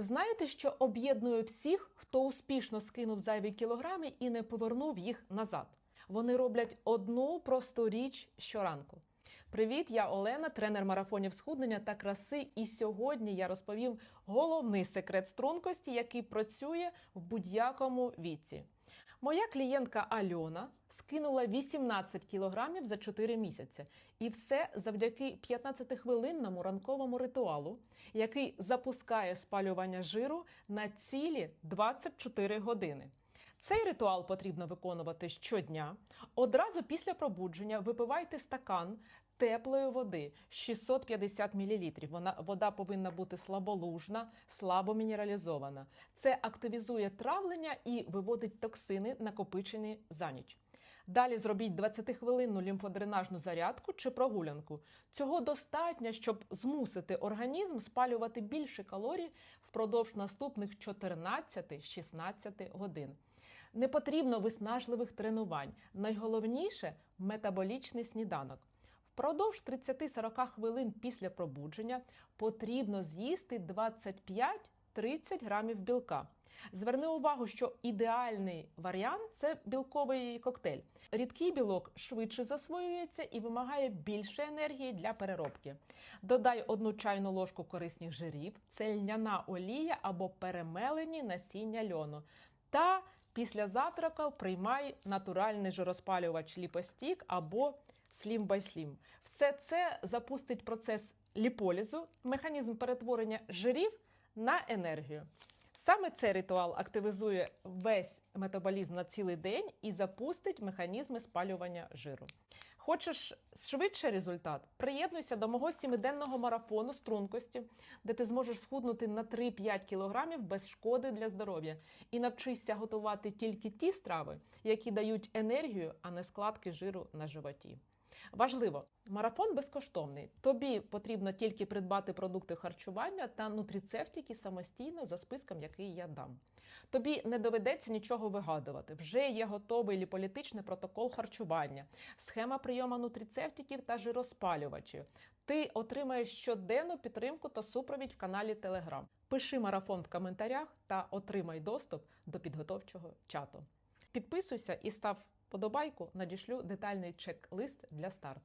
Знаєте, що об'єднує всіх, хто успішно скинув зайві кілограми і не повернув їх назад? Вони роблять одну просту річ щоранку. Привіт, я Олена, тренер марафонів схуднення та краси. І сьогодні я розповім головний секрет стрункості, який працює в будь-якому віці. Моя клієнтка Альона скинула 18 кілограмів за 4 місяці, і все завдяки 15-хвилинному ранковому ритуалу, який запускає спалювання жиру на цілі 24 години. Цей ритуал потрібно виконувати щодня. Одразу після пробудження випивайте стакан теплої води 650 мл. Вона вода повинна бути слаболужна, слабо мінералізована. Це активізує травлення і виводить токсини, накопичені за ніч. Далі зробіть 20-хвилинну лімфодренажну зарядку чи прогулянку. Цього достатньо, щоб змусити організм спалювати більше калорій впродовж наступних 14-16 годин. Не потрібно виснажливих тренувань. Найголовніше метаболічний сніданок. Впродовж 30-40 хвилин після пробудження потрібно з'їсти 25-30 грамів білка. Зверни увагу, що ідеальний варіант це білковий коктейль. Рідкий білок швидше засвоюється і вимагає більше енергії для переробки. Додай одну чайну ложку корисних жирів, це льняна олія або перемелені насіння льону. Та після завтраку приймай натуральний жироспалювач ліпостік або Slim by Slim. Все це запустить процес ліполізу, механізм перетворення жирів на енергію. Саме цей ритуал активізує весь метаболізм на цілий день і запустить механізми спалювання жиру. Хочеш швидший результат? Приєднуйся до мого сімиденного марафону стрункості, де ти зможеш схуднути на 3-5 кілограмів без шкоди для здоров'я і навчишся готувати тільки ті страви, які дають енергію, а не складки жиру на животі. Важливо, марафон безкоштовний. Тобі потрібно тільки придбати продукти харчування та нутріцептики самостійно за списком, який я дам. Тобі не доведеться нічого вигадувати. Вже є готовий ліполітичний протокол харчування, схема прийому нутріцептиків та жироспалювачів. Ти отримаєш щоденну підтримку та супровідь в каналі Telegram. Пиши марафон в коментарях та отримай доступ до підготовчого чату. Підписуйся і став подобайку, надішлю детальний чек-лист для старту.